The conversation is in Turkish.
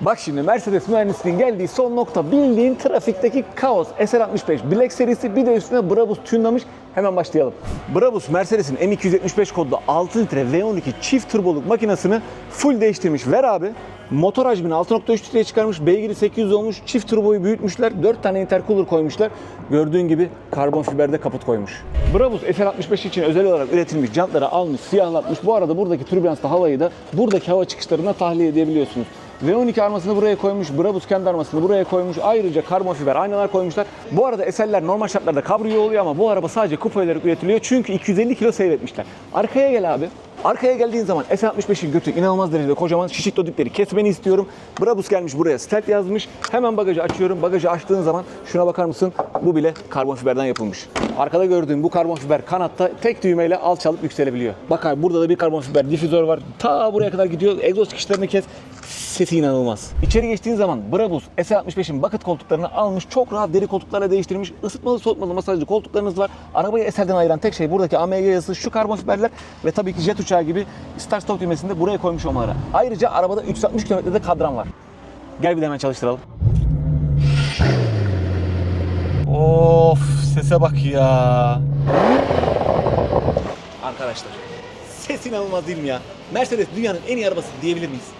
Bak şimdi Mercedes mühendisliğin geldiği son nokta bildiğin trafikteki kaos. SR65 Black serisi bir de üstüne Brabus tünlamış. Hemen başlayalım. Brabus Mercedes'in M275 kodlu 6 litre V12 çift turboluk makinesini full değiştirmiş. Ver abi. Motor hacmini 6.3 litreye çıkarmış. Beygiri 800 olmuş. Çift turboyu büyütmüşler. 4 tane intercooler koymuşlar. Gördüğün gibi karbon fiberde kaput koymuş. Brabus SR65 için özel olarak üretilmiş jantları almış, siyahlatmış. Bu arada buradaki türbülanslı havayı da buradaki hava çıkışlarına tahliye edebiliyorsunuz. V12 armasını buraya koymuş, Brabus kendi armasını buraya koymuş. Ayrıca karbon fiber aynalar koymuşlar. Bu arada SL'ler normal şartlarda kabriyo oluyor ama bu araba sadece kupa olarak üretiliyor. Çünkü 250 kilo seyretmişler. Arkaya gel abi. Arkaya geldiğin zaman S65'in götü inanılmaz derecede kocaman şişik dodikleri kesmeni istiyorum. Brabus gelmiş buraya stealth yazmış. Hemen bagajı açıyorum. Bagajı açtığın zaman şuna bakar mısın? Bu bile karbon fiberden yapılmış. Arkada gördüğün bu karbon fiber kanatta tek düğmeyle alçalıp yükselebiliyor. Bak abi burada da bir karbon fiber difüzör var. Ta buraya kadar gidiyor. Egzoz çıkışlarını kes. Sesi inanılmaz. İçeri geçtiğin zaman Brabus S65'in bucket koltuklarını almış. Çok rahat deri koltuklarla değiştirmiş. Isıtmalı soğutmalı masajlı koltuklarınız var. Arabayı eserden ayıran tek şey buradaki AMG yazısı, şu karbon fiberler ve tabii ki jet uçağı gibi start stop düğmesini de buraya koymuş olmaları. Ayrıca arabada 360 kilometrede kadran var. Gel bir de hemen çalıştıralım. Of sese bak ya. Arkadaşlar ses inanılmaz değil mi ya? Mercedes dünyanın en iyi arabası diyebilir miyiz?